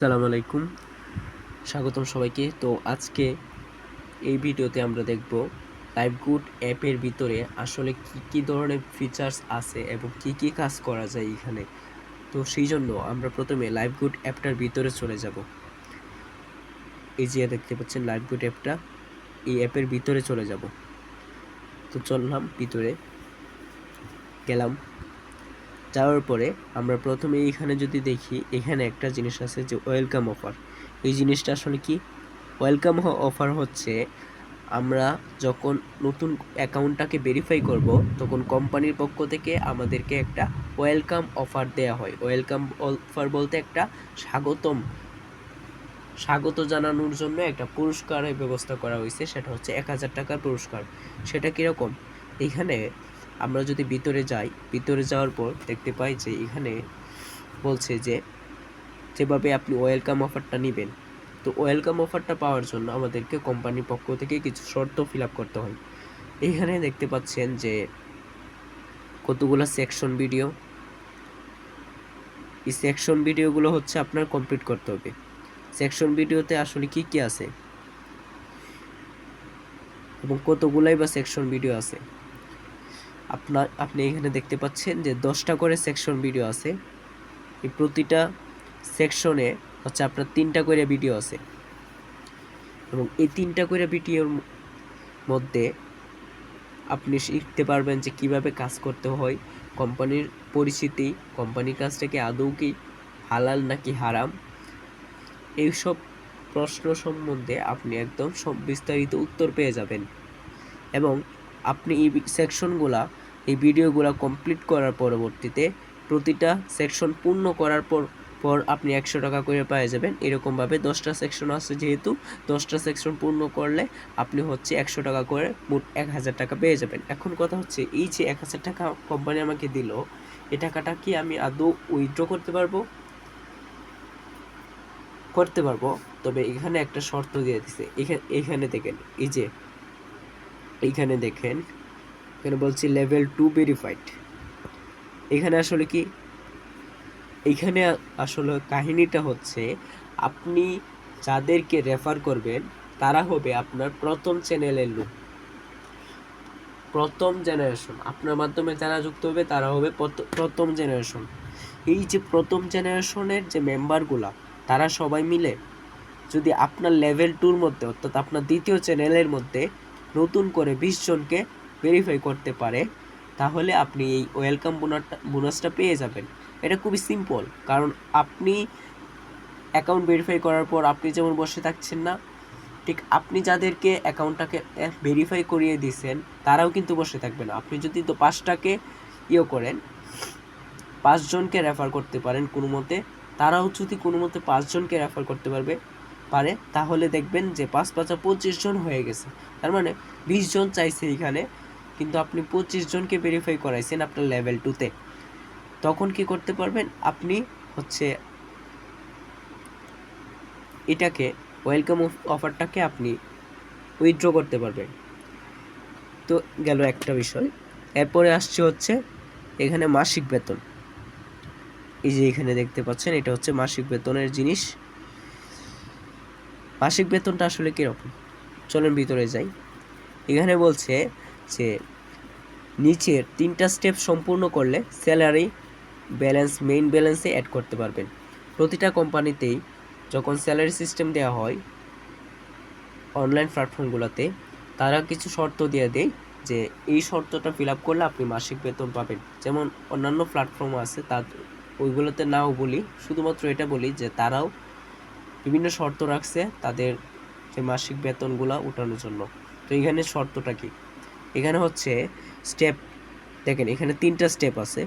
আসসালামু আলাইকুম। স্বাগতম সবাইকে। তো আজকে এই ভিডিওতে আমরা দেখব লাইভগুড অ্যাপের ভিতরে আসলে কি কি ধরনের ফিচার্স আছে এবং কি কি কাজ করা যায় এখানে। তো সেই জন্য আমরা প্রথমে লাইভগুড অ্যাপটার ভিতরে চলে যাব। এই যে দেখতে পাচ্ছেন লাইভগুড অ্যাপটা এই অ্যাপের ভিতরে চলে যাব। তো চললাম ভিতরে। গেলাম। যাওয়ার পরে আমরা প্রথমে এইখানে যদি দেখি, এখানে একটা জিনিস আছে যে ওয়েলকাম অফার এই জিনিসটা আসলে কি? ওয়েলকাম অফার হচ্ছে আমরা যখন নতুন অ্যাকাউন্টটাকে ভেরিফাই করব, তখন কোম্পানির পক্ষ থেকে আমাদেরকে একটা ওয়েলকাম অফার দেওয়া হয়। ওয়েলকাম অফার বলতে একটা স্বাগতম, স্বাগত জানানোর জন্য একটা পুরস্কারের ব্যবস্থা করা হয়েছে, সেটা হচ্ছে এক হাজার টাকার পুরস্কার। সেটা কীরকম? এখানে আমরা যদি ভিতরে যাই, ভিতরে যাওয়ার পর দেখতে পাই যে এখানে বলছে যে যেভাবে আপনি ওয়েলকাম অফারটা নেবেন, তো ওয়েলকাম অফারটা পাওয়ার জন্য আমাদেরকে কোম্পানির পক্ষ থেকে কিছু শর্ত ফিল করতে হয়। এখানে দেখতে পাচ্ছেন যে কতগুলো সেকশন ভিডিও এই সেকশন ভিডিওগুলো হচ্ছে আপনার কমপ্লিট করতে হবে। সেকশন ভিডিওতে আসলে কি কি আছে এবং কতগুলাই বা সেকশন ভিডিও আছে? আপনার আপনি এখানে দেখতে পাচ্ছেন যে দশটা করে সেকশন ভিডিও আছে। এই প্রতিটা সেকশনে হচ্ছে আপনার তিনটা করে ভিডিও আছে। এবং এই তিনটা করে ভিডিওর মধ্যে আপনি শিখতে পারবেন যে কীভাবে কাজ করতে হয়, কোম্পানির পরিচিতি, কোম্পানির কাছ থেকে আদৌ কি হালাল নাকি হারাম, এইসব প্রশ্ন সম্বন্ধে আপনি একদম সব বিস্তারিত উত্তর পেয়ে যাবেন। এবং আপনি এই সেকশনগুলা এই ভিডিওগুলো কমপ্লিট করার পরবর্তীতে প্রতিটা সেকশন পূর্ণ করার পর পর আপনি একশো টাকা করে পেয়ে যাবেন। এরকমভাবে দশটা সেকশন আছে যেহেতু, দশটা সেকশন পূর্ণ করলে আপনি হচ্ছে একশো টাকা করে মোট এক হাজার টাকা পেয়ে যাবেন। এখন কথা হচ্ছে, এই যে এক হাজার টাকা কোম্পানি আমাকে দিল, এ টাকাটা কি আমি আদৌ উইথড্র করতে পারব? করতে পারব, তবে এখানে একটা শর্ত দিয়ে দিছে। এখানে এখানে দেখেন, এই যে, এইখানে দেখেন এখানে বলছি লেভেল টু ভেরিফাইড এখানে আসলে কি? এইখানে আসলে কাহিনীটা হচ্ছে, আপনি যাদেরকে রেফার করবেন, তারা হবে আপনার প্রথম চ্যানেলের লোক। প্রথম জেনারেশন আপনার মাধ্যমে যারা যুক্ত হবে, তারা হবে প্রথম জেনারেশন এই যে প্রথম জেনারেশনের যে মেম্বারগুলা তারা সবাই মিলে যদি আপনার লেভেল টুর মধ্যে, অর্থাৎ আপনার দ্বিতীয় চ্যানেলের মধ্যে নতুন করে বিশ জনকে ভেরিফাই করতে পারে, তাহলে আপনি এই ওয়েলকাম বোনাসটা বোনাসটা পেয়ে যাবেন। এটা খুবই সিম্পল কারণ আপনি অ্যাকাউন্ট ভেরিফাই করার পর আপনি যেমন বসে থাকছেন না, ঠিক আপনি যাদেরকে অ্যাকাউন্টটাকে ভেরিফাই করিয়ে দিয়েছেন তারাও কিন্তু বসে থাকবে না। আপনি যদি তো পাঁচটাকে ইয়ে করেন, পাঁচজনকে রেফার করতে পারেন কোনো মতে, তারাও যদি কোনো মতে পাঁচজনকে রেফার করতে পারবে, পারে, তাহলে দেখবেন যে পাঁচ পাঁচা পঁচিশ জন হয়ে গেছে। তার মানে বিশ জন চাইছে এখানে কিন্তু আপনি পঁচিশ জনকে ভেরিফাই করাইছেন আপনার লেভেল টুতে তখন কি করতে পারবেন? আপনি হচ্ছে এটাকে ওয়েলকাম অফারটাকে আপনি উইথড্র করতে পারবেন। তো গেল একটা বিষয়। এরপরে আসছে হচ্ছে এখানে মাসিক বেতন। এই যে এখানে দেখতে পাচ্ছেন, এটা হচ্ছে মাসিক বেতনের জিনিস। মাসিক বেতনটা আসলে কীরকম? চলেন ভিতরে যাই। এখানে বলছে যে নিচের তিনটা স্টেপ সম্পূর্ণ করলে স্যালারি ব্যালেন্স মেইন ব্যালেন্সে অ্যাড করতে পারবেন। প্রতিটা কোম্পানিতেই যখন স্যালারি সিস্টেম দেওয়া হয় অনলাইন প্ল্যাটফর্মগুলোতে তারা কিছু শর্ত দিয়ে দেয় যে এই শর্তটা ফিল আপ করলে আপনি মাসিক বেতন পাবেন। যেমন অন্যান্য প্ল্যাটফর্ম আছে তার ওইগুলোতে নাও বলি, শুধুমাত্র এটা বলি যে তারাও বিভিন্ন শর্ত রাখছে তাদের যে মাসিক বেতনগুলো উঠানোর জন্য। তো এখানে শর্তটা কি? এখানে হচ্ছে স্টেপ দেখেন এখানে তিনটা স্টেপ আছে।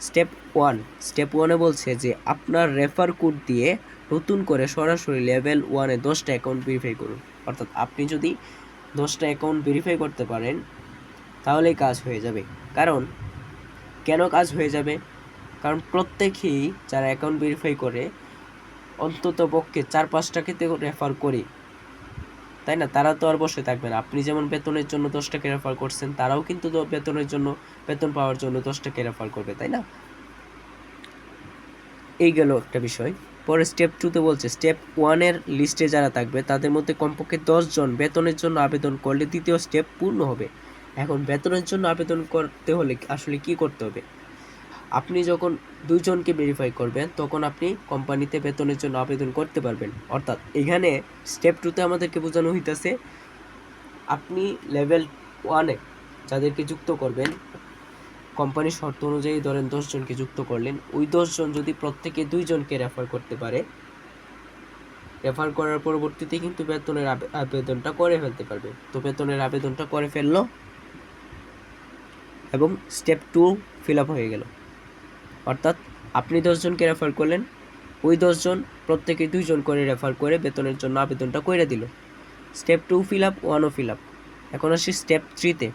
স্টেপ ওয়ান স্টেপ ওয়ানে বলছে যে আপনার রেফার কোড দিয়ে নতুন করে সরাসরি লেভেল ওয়ানে দশটা অ্যাকাউন্ট ভেরিফাই করুন। অর্থাৎ আপনি যদি দশটা অ্যাকাউন্ট ভেরিফাই করতে পারেন, তাহলেই কাজ হয়ে যাবে। কারণ কেন কাজ হয়ে যাবে? কারণ প্রত্যেকেই যারা অ্যাকাউন্ট ভেরিফাই করে অন্তত পক্ষে চার পাঁচটাকে রেফার করি তাই না? তারা তো আর বসে থাকবে না। আপনি যেমন বেতনের জন্য দশ টাকা রেফার করছেন, তারাও কিন্তু বেতনের জন্য, বেতন পাওয়ার জন্য দশ টাকা রেফার করবে, তাই না? এই গেল একটা বিষয়। পরে স্টেপ টুতে বলছে স্টেপ ওয়ানের লিস্টে যারা থাকবে, তাদের মধ্যে কমপক্ষে জন বেতনের জন্য আবেদন করলে দ্বিতীয় স্টেপ পূর্ণ হবে। এখন বেতনের জন্য আবেদন করতে হলে আসলে কি করতে হবে? আপনি যখন দুইজনকে ভেরিফাই করবেন, তখন আপনি কোম্পানিতে বেতনের জন্য আবেদন করতে পারবেন। অর্থাৎ এখানে স্টেপ টুতে আমাদেরকে বোঝানো হইতেছে, আপনি লেভেল ওয়ানে যাদেরকে যুক্ত করবেন কোম্পানির শর্ত অনুযায়ী ধরেন দশজনকে যুক্ত করলেন, ওই দশজন যদি প্রত্যেকে দুইজনকে রেফার করতে পারে রেফার করার পরবর্তীতে কিন্তু বেতনের আবে- আবেদনটা করে ফেলতে পারবে। তো বেতনের আবেদনটা করে ফেলল এবং স্টেপ টু ফিল আপ হয়ে গেল। অর্থাৎ আপনি দশজনকে রেফার করলেন, ওই দশজন প্রত্যেকে দুইজন করে রেফার করে বেতনের জন্য আবেদনটা করে দিল। স্টেপ টু ফিল আপ ওয়ানও ফিল আপ এখন আসি স্টেপ থ্রিতে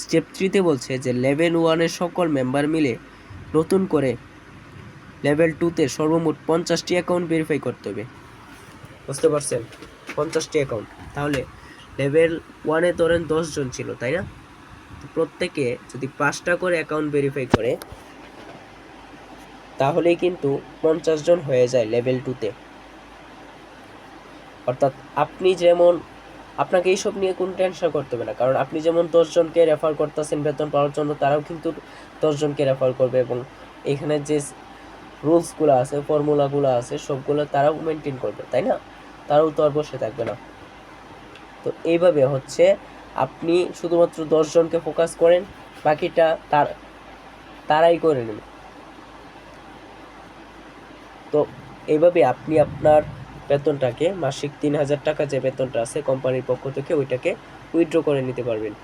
স্টেপ থ্রিতে বলছে যে লেভেল ওয়ানের সকল মেম্বার মিলে নতুন করে লেভেল টুতে সর্বমোট পঞ্চাশটি অ্যাকাউন্ট ভেরিফাই করতে হবে। বুঝতে পারছেন? পঞ্চাশটি অ্যাকাউন্ট তাহলে লেভেল ওয়ানে ধরেন দশজন ছিল, তাই না? প্রত্যেকে যদি পাঁচটা করে অ্যাকাউন্ট ভেরিফাই করে তাহলেই কিন্তু পঞ্চাশ জন হয়ে যায় লেভেল টুতে অর্থাৎ আপনি যেমন, আপনাকে এইসব নিয়ে কোনো টেনশন করতে হবে না, কারণ আপনি যেমন দশজনকে রেফার করতেছেন বেতন পাওয়ার জন্য, তারাও কিন্তু দশজনকে রেফার করবে এবং এখানে যে রুলসগুলো আছে ফর্মুলাগুলো আছে, সবগুলো তারাও মেনটেন করবে, তাই না? তারাও তো আর বসে থাকবে না। তো এইভাবে হচ্ছে আপনি শুধুমাত্র দশজনকে ফোকাস করেন, বাকিটা তার, তারাই করে নেবে। তো এইভাবে আপনি আপনার বেতনটাকে মাসিক তিন হাজার টাকা যে বেতনটা আছে কোম্পানির পক্ষ থেকে ওইটাকে উইথড্র করে নিতে পারবেন।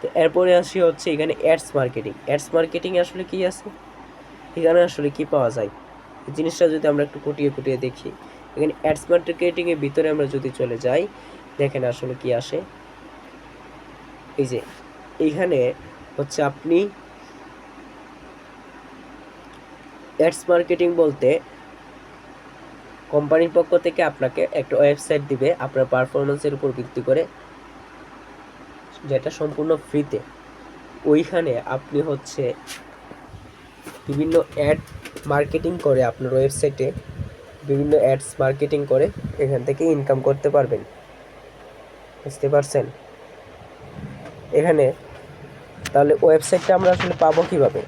তো এরপরে আসি হচ্ছে এখানে অ্যাডস মার্কেটিং অ্যাডস মার্কেটিং আসলে কি আছে? এখানে আসলে কি পাওয়া যায়? এই জিনিসটা যদি আমরা একটু কুটিয়ে কুটিয়ে দেখি, এখানে অ্যাডস মার্কেটিংয়ের ভিতরে আমরা যদি চলে যাই, দেখেন আসলে কি আসে। এই যে এইখানে হচ্ছে আপনি অ্যাডস মার্কেটিং বলতে কোম্পানির পক্ষ থেকে আপনাকে একটা ওয়েবসাইট দিবে, আপনার পারফরমেন্সের উপর ভিত্তি করে, যেটা সম্পূর্ণ ফ্রিতে ওইখানে আপনি হচ্ছে বিভিন্ন অ্যাড মার্কেটিং করে আপনার ওয়েবসাইটে বিভিন্ন অ্যাডস মার্কেটিং করে এখান থেকে ইনকাম করতে পারবেন। বুঝতে পারছেন? এখানে তাহলে ওয়েবসাইটটা আমরা আসলে পাবো কীভাবে?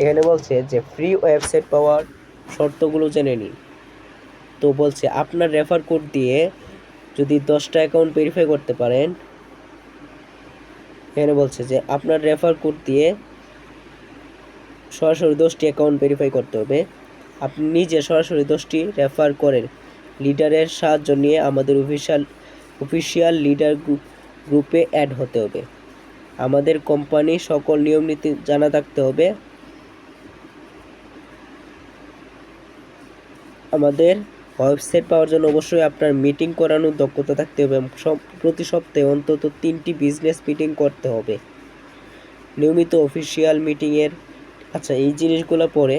এখানে বলছে যে ফ্রি ওয়েবসাইট পাওয়ার শর্তগুলো জেনে নিন। তো বলছে, আপনার রেফার কোড দিয়ে যদি দশটা অ্যাকাউন্ট ভেরিফাই করতে পারেন, এখানে বলছে যে, আপনার রেফার কোড দিয়ে সরাসরি দশটি অ্যাকাউন্ট ভেরিফাই করতে হবে। আপনি নিজে সরাসরি দশটি রেফার করেন। লিডারের সাহায্য নিয়ে আমাদের অফিসিয়াল অফিসিয়াল লিডার গ্রুপ গ্রুপে অ্যাড হতে হবে। আমাদের কোম্পানি সকল নিয়ম নীতি জানা থাকতে হবে। আমাদের ওয়েবসাইট পাওয়ার জন্য অবশ্যই আপনার মিটিং করানোর দক্ষতা থাকতে হবে এবং সব, প্রতি সপ্তাহে অন্তত তিনটি বিজনেস মিটিং করতে হবে। নিয়মিত অফিসিয়াল মিটিংয়ের আচ্ছা এই জিনিসগুলো পরে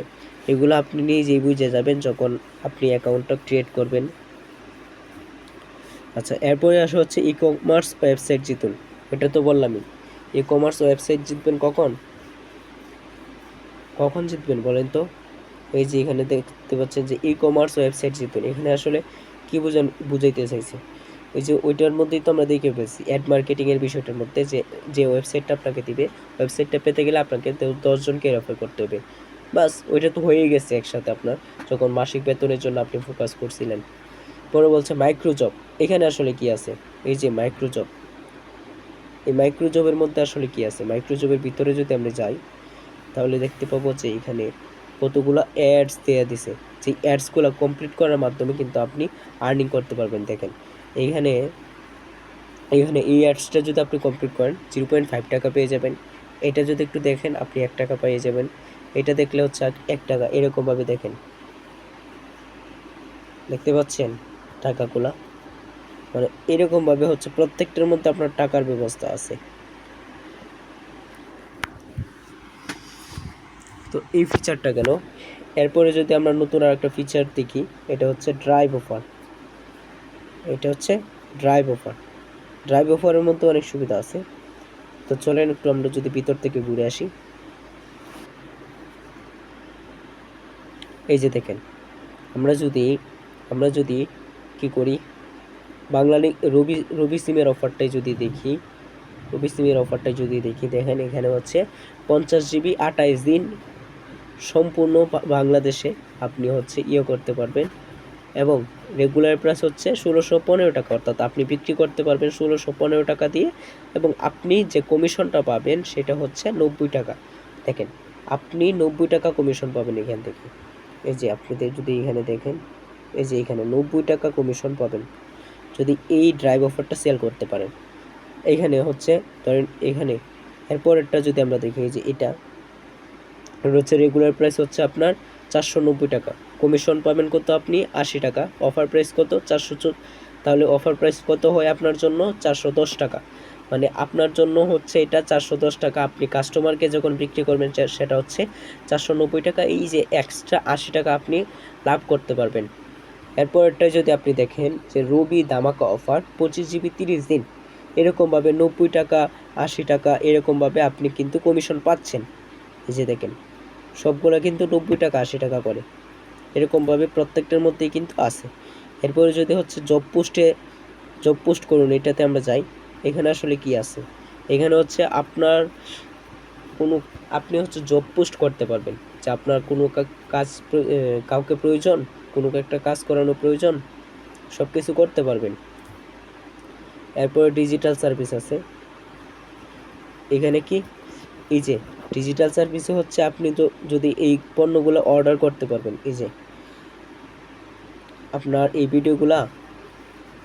এগুলো আপনি নিজেই বুঝে যাবেন যখন আপনি অ্যাকাউন্টটা ক্রিয়েট করবেন। আচ্ছা এরপরে আসা হচ্ছে ই কমার্স ওয়েবসাইট জিতুন। এটা তো বললামই। ই কমার্স ওয়েবসাইট জিতবেন কখন? কখন জিতবেন বলেন তো? এই যে এখানে দেখতে পাচ্ছেন যে ই কমার্স ওয়েবসাইট জিতুন। এখানে আসলে কি বুঝান, বুঝাইতে চাইছে? ওই যে ওইটার মধ্যেই তো আমরা দেখে ফেলছি অ্যাড মার্কেটিংয়ের বিষয়টার মধ্যে যে যে ওয়েবসাইটটা আপনাকে দিবে ওয়েবসাইটটা পেতে গেলে আপনাকে দশজনকে রেফার করতে হবে। বাস, ওইটা তো হয়েই গেছে একসাথে আপনার, যখন মাসিক বেতনের জন্য আপনি ফোকাস করছিলেন। পরে বলছে মাইক্রোজব এখানে আসলে কি আছে? এই যে মাইক্রোজব এই মাইক্রোজবের মধ্যে আসলে কি আছে? মাইক্রোজবের ভিতরে যদি আমরা যাই, তাহলে দেখতে পাবো যে এখানে কতগুলো অ্যাডস দেওয়া দিছে। সেই অ্যাডসগুলো কমপ্লিট করার মাধ্যমে কিন্তু আপনি আর্নিং করতে পারবেন, দেখেন। এইখানে এইখানে এই অ্যাডসটা যদি আপনি কমপ্লিট করেন জিরো পয়েন্ট ফাইভ টাকা পেয়ে যাবেন। এটা যদি একটু দেখেন, আপনি এক টাকা পেয়ে যাবেন। এটা দেখলে হচ্ছে এক টাকা, এরকমভাবে দেখেন। দেখতে পাচ্ছেন টাকাগুলা? মানে এরকমভাবে হচ্ছে প্রত্যেকটার মধ্যে আপনার টাকার ব্যবস্থা আছে। তো এই ফিচারটা গেল। এরপরে যদি আমরা নতুন আর একটা ফিচার দেখি, এটা হচ্ছে ড্রাইভ অফার এটা হচ্ছে ড্রাইভ অফার ড্রাইভ অফারের মধ্যে অনেক সুবিধা আছে। তো চলেন একটু আমরা যদি ভিতর থেকে ঘুরে আসি। এই যে দেখেন, আমরা যদি আমরা যদি কি করি? বাংলা রবি রবি সিমের অফারটাই যদি দেখি, রবি সিমের অফারটাই যদি দেখি, দেখেন এখানে হচ্ছে পঞ্চাশ জিবি আঠাইশ দিন সম্পূর্ণ বাংলাদেশে আপনি হচ্ছে ইয়ে করতে পারবেন এবং রেগুলার প্রাইস হচ্ছে ষোলোশো পনেরো টাকা, অর্থাৎ আপনি বিক্রি করতে পারবেন ষোলোশো পনেরো টাকা দিয়ে এবং আপনি যে কমিশনটা পাবেন সেটা হচ্ছে নব্বই টাকা। দেখেন, আপনি নব্বই টাকা কমিশন পাবেন এখান থেকে। এই যে আপনি যদি এখানে দেখেন, এই যে এখানে নব্বই টাকা কমিশন পাবেন। যদি এই ড্রাইভ অফারটা সেল করতে পারেন। এইখানে হচ্ছে, ধরেন এখানে, এরপরেরটা যদি আমরা দেখি যে এটা হচ্ছে রেগুলার প্রাইস হচ্ছে আপনার চারশো নব্বই টাকা। কমিশন পাবেন কত আপনি? আশি টাকা। অফার প্রাইস কত? চারশো তাহলে অফার প্রাইস কত হয় আপনার জন্য? চারশো দশ টাকা। মানে আপনার জন্য হচ্ছে এটা চারশো দশ টাকা। আপনি কাস্টমারকে যখন বিক্রি করবেন সেটা হচ্ছে চারশো নব্বই টাকা। এই যে এক্সট্রা আশি টাকা আপনি লাভ করতে পারবেন। এরপরটা যদি আপনি দেখেন যে রবি দামাকা অফার পঁচিশ জিবি তিরিশ দিন। এরকমভাবে নব্বই টাকা, আশি টাকা, এরকমভাবে আপনি কিন্তু কমিশন পাচ্ছেন। এই যে দেখেন। সবগুলো কিন্তু নব্বই টাকা, আশি টাকা করে। এরকমভাবে প্রত্যেকটার মধ্যেই কিন্তু আছে। এরপরে যদি হচ্ছে জব পোস্টে জব পোস্ট করুন, এটাতে আমরা যাই। এখানে আসলে কি আছে? এখানে হচ্ছে আপনার কোনো, আপনি হচ্ছে জব পোস্ট করতে পারবেন। যে আপনার কোনো কাজ কাউকে প্রয়োজন, কোনো একটা কাজ করানো প্রয়োজন সব কিছু করতে পারবেন। এরপরে ডিজিটাল সার্ভিস আছে। এখানে কি? এই যে ডিজিটাল সার্ভিসে হচ্ছে আপনি তো যদি এই পণ্যগুলো অর্ডার করতে পারবেন, এই যে আপনার এই ভিডিওগুলা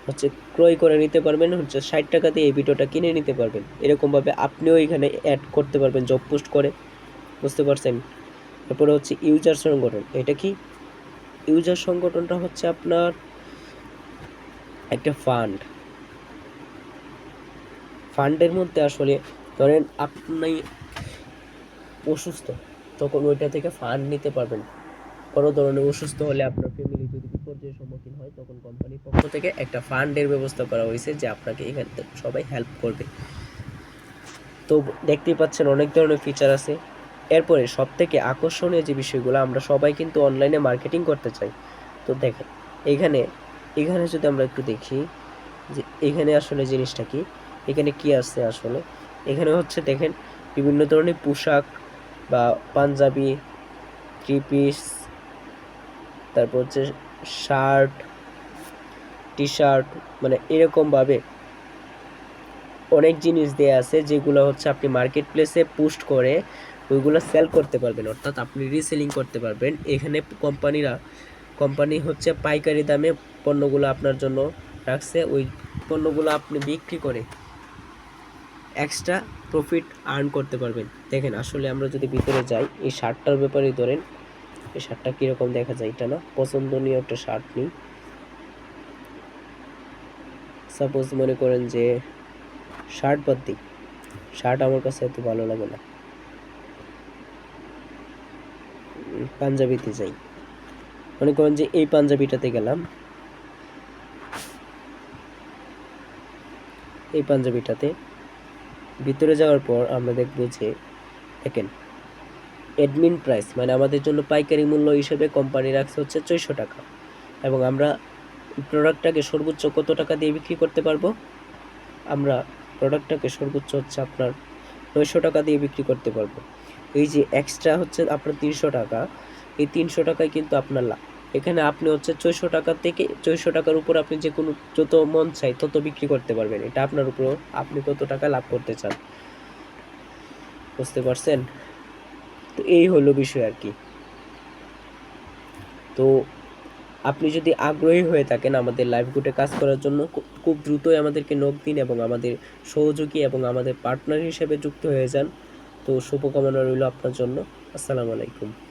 হচ্ছে ক্রয় করে নিতে পারবেন, হচ্ছে ষাট টাকা দিয়ে এই ভিডিওটা কিনে নিতে পারবেন। এরকমভাবে আপনিও এখানে অ্যাড করতে পারবেন জব পোস্ট করে, বুঝতে পারছেন? তারপরে হচ্ছে ইউজার সংগঠন, এটা কি? ইউজার সংগঠনটা হচ্ছে আপনার একটা ফান্ড ফান্ডের মধ্যে আসলে ধরেন আপনি অসুস্থ, তখন ওইটা থেকে ফান্ড নিতে পারবেন। কোনো ধরনের অসুস্থ হলে আপনার ফ্যামিলি যদি বিপর্যয়ের সম্মুখীন হয়, তখন কোম্পানির পক্ষ থেকে একটা ফান্ডের ব্যবস্থা করা হয়েছে যে আপনাকে এখান থেকে সবাই হেল্প করবে। তো দেখতেই পাচ্ছেন অনেক ধরনের ফিচার আছে। এরপরে সব থেকে আকর্ষণীয় যে বিষয়গুলো, আমরা সবাই কিন্তু অনলাইনে মার্কেটিং করতে চাই। তো দেখেন, এখানে এখানে যদি আমরা একটু দেখি যে এখানে আসলে জিনিসটা কি, এখানে কি আছে আসলে? এখানে হচ্ছে দেখেন, বিভিন্ন ধরনের পোশাক বা পাঞ্জাবি থ্রি পিস তারপর হচ্ছে শার্ট টি শার্ট মানে এরকমভাবে অনেক জিনিস দেয়া আছে যেগুলো হচ্ছে আপনি মার্কেট প্লেসে পোস্ট করে ওইগুলো সেল করতে পারবেন। অর্থাৎ আপনি রিসেলিং করতে পারবেন। এখানে কোম্পানিরা কোম্পানি হচ্ছে পাইকারি দামে পণ্যগুলো আপনার জন্য রাখছে। ওই পণ্যগুলো আপনি বিক্রি করে এক্সট্রা প্রফিট আর্ন করতে পারবেন। দেখেন, আসলে আমরা যদি ভিতরে যাই, এই শার্টটার ব্যাপারে ধরেন, এই শার্টটা কীরকম দেখা যায়, এটা না পছন্দনীয় একটা শার্ট নিই। সাপোজ মনে করেন যে শার্ট বাদ দিই, শার্ট আমার কাছে এত ভালো লাগে না। পাঞ্জাবিতে যাই, মনে করেন যে এই পাঞ্জাবিটাতে গেলাম, এই পাঞ্জাবিটাতে ভিতরে যাওয়ার পর আমরা দেখব যে দেখেন অ্যাডমিন প্রাইস মানে আমাদের জন্য পাইকারি মূল্য হিসেবে কোম্পানি রাখছে হচ্ছে ছয়শো টাকা। এবং আমরা প্রোডাক্টটাকে সর্বোচ্চ কত টাকা দিয়ে বিক্রি করতে পারব? আমরা প্রোডাক্টটাকে সর্বোচ্চ হচ্ছে আপনার নয়শো টাকা দিয়ে বিক্রি করতে পারব। এই যে এক্সট্রা হচ্ছে আপনার তিনশো টাকা, এই তিনশো টাকায় কিন্তু আপনার লাভ এখানে আপনি হচ্ছে ছয়শো টাকা থেকে ছয়শো টাকার উপর আপনি যে কোনো যত মন চাই তত বিক্রি করতে পারবেন। এটা আপনার উপর আপনি কত টাকা লাভ করতে চান। বুঝতে পারছেন? তো এই হলো বিষয় আর কি। তো আপনি যদি আগ্রহী হয়ে থাকেন আমাদের লাইভ গ্রুপে কাজ করার জন্য খুব দ্রুতই আমাদেরকে নক দিন এবং আমাদের সহযোগী এবং আমাদের পার্টনার হিসেবে যুক্ত হয়ে যান। তো শুভকামনা রইল আপনার জন্য। আসসালামু আলাইকুম।